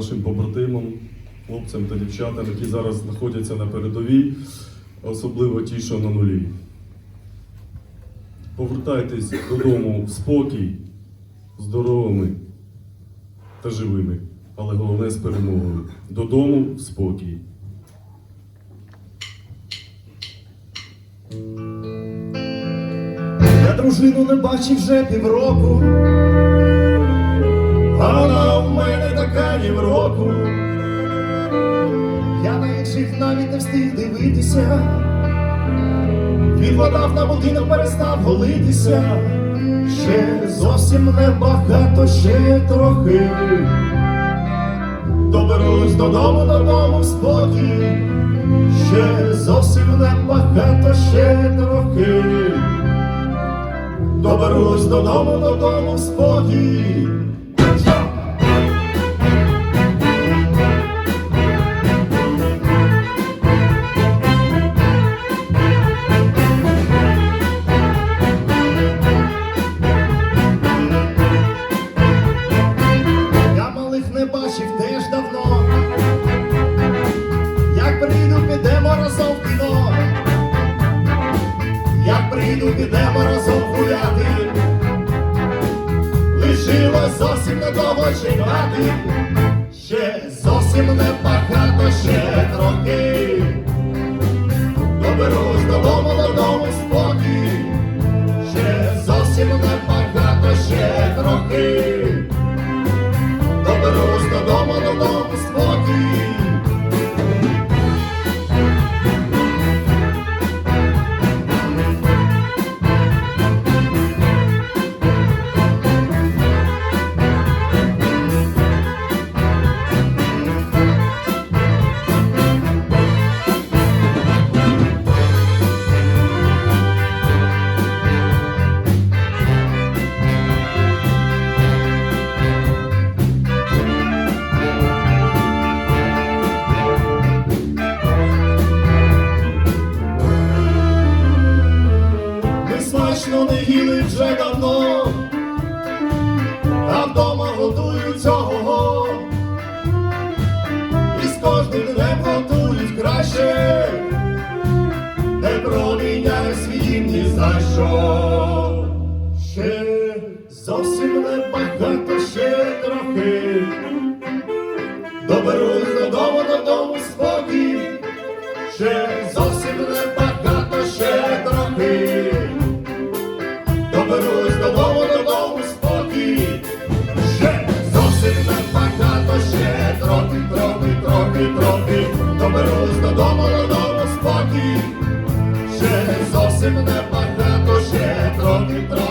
нашим побратимам, хлопцям та дівчатам, які зараз знаходяться на передовій, особливо ті, що на нулі. Повертайтесь додому в спокій, здоровими та живими, але головне з перемогою. Додому в спокій. Я дружину не бачив вже півроку, така ні в року. Я на інших навіть не встиг дивитися. Він водав на будинок перестав голитися. Ще зовсім небагато, ще трохи. Доберусь додому, додому в спокій. Ще зовсім небагато, ще трохи. Доберусь додому, додому в спокій. Як підемо разом гуляти. Лишилось зовсім недовго чекати. Ще зовсім не небагато, точно не їли вже давно, а вдома готують цього, і з кожним днем готують краще, не проміняй свій ні за що. Ще зовсім не багато ще трохи. Доберусь додому, додому спокій, ще зовсім не багато ще трохи. повернусь додому, додому спокій, ще зовсім не багато, ще трохи трохи.